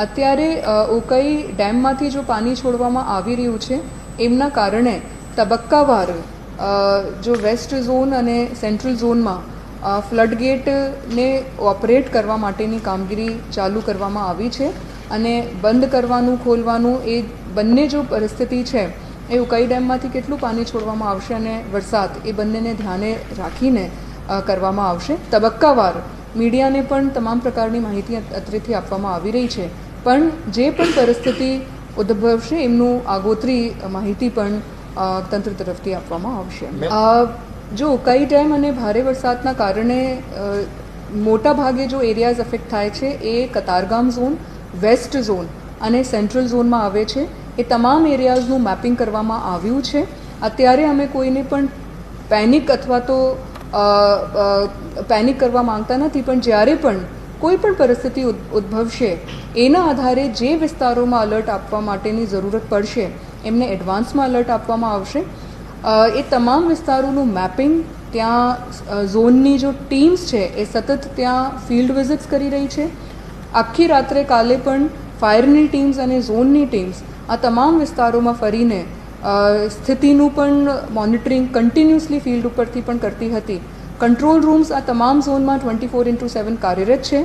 અત્યારે ઉકાઈ ડેમમાંથી જો પાણી છોડવામાં આવી રહ્યું છે, એમના કારણે તબક્કાવાર જો વેસ્ટ ઝોન અને સેન્ટ્રલ ઝોનમાં ફ્લડગેટને ઓપરેટ કરવા માટેની કામગીરી ચાલુ કરવામાં આવી છે અને બંધ કરવાનું, ખોલવાનું એ બંને જો પરિસ્થિતિ છે, એ ઉકાઈ ડેમમાંથી કેટલું પાણી છોડવામાં આવશે અને વરસાદ એ બંનેને ધ્યાને રાખીને કરવામાં આવશે. તબક્કાવાર મીડિયાને પણ તમામ પ્રકારની માહિતી અત- અત્રેથી આપવામાં આવી રહી છે. પણ જે પણ પરિસ્થિતિ ઉદ્ભવશે એમનું આગોતરી માહિતી પણ તંત્ર તરફથી આપવામાં આવશે. જો કઈ ડેમ અને ભારે વરસાદના કારણે મોટા ભાગે જો એરિયાઝ અફેક્ટ થાય છે એ કતારગામ ઝોન વેસ્ટ ઝોન અને સેન્ટ્રલ ઝોનમાં આવે છે. એ તમામ એરિયાઝનું મેપિંગ કરવામાં આવ્યું છે. અત્યારે અમે કોઈને પણ પેનિક અથવા તો પેનિક કરવા માંગતા નથી પણ જ્યારે પણ કોઈ પણ પરિસ્થિતિ ઉદ- ઉદ્ભવશે, એના આધારે જે વિસ્તારોમાં અલર્ટ આપવા માટેની જરૂરત પડશે, એમને એડવાન્સમાં અલર્ટ આપવામાં આવશે. એ તમામ વિસ્તારોનું મેપિંગ ત્યાં ઝોનની જો ટીમ્સ છે, એ સતત ત્યાં ફિલ્ડ વિઝિટ્સ કરી રહી છે. આખી રાત્રે કાલે પણ ફાયરની ટીમ્સ અને ઝોનની ટીમ્સ આ તમામ વિસ્તારોમાં ફરીને સ્થિતિનું પણ મોનિટરિંગ કન્ટિન્યુઅસલી ફિલ્ડ ઉપરથી પણ કરતી હતી. કંટ્રોલ રૂમ્સ આ તમામ ઝોનમાં ટ્વેન્ટી ફોર ઇન્ટુ સેવન કાર્યરત છે.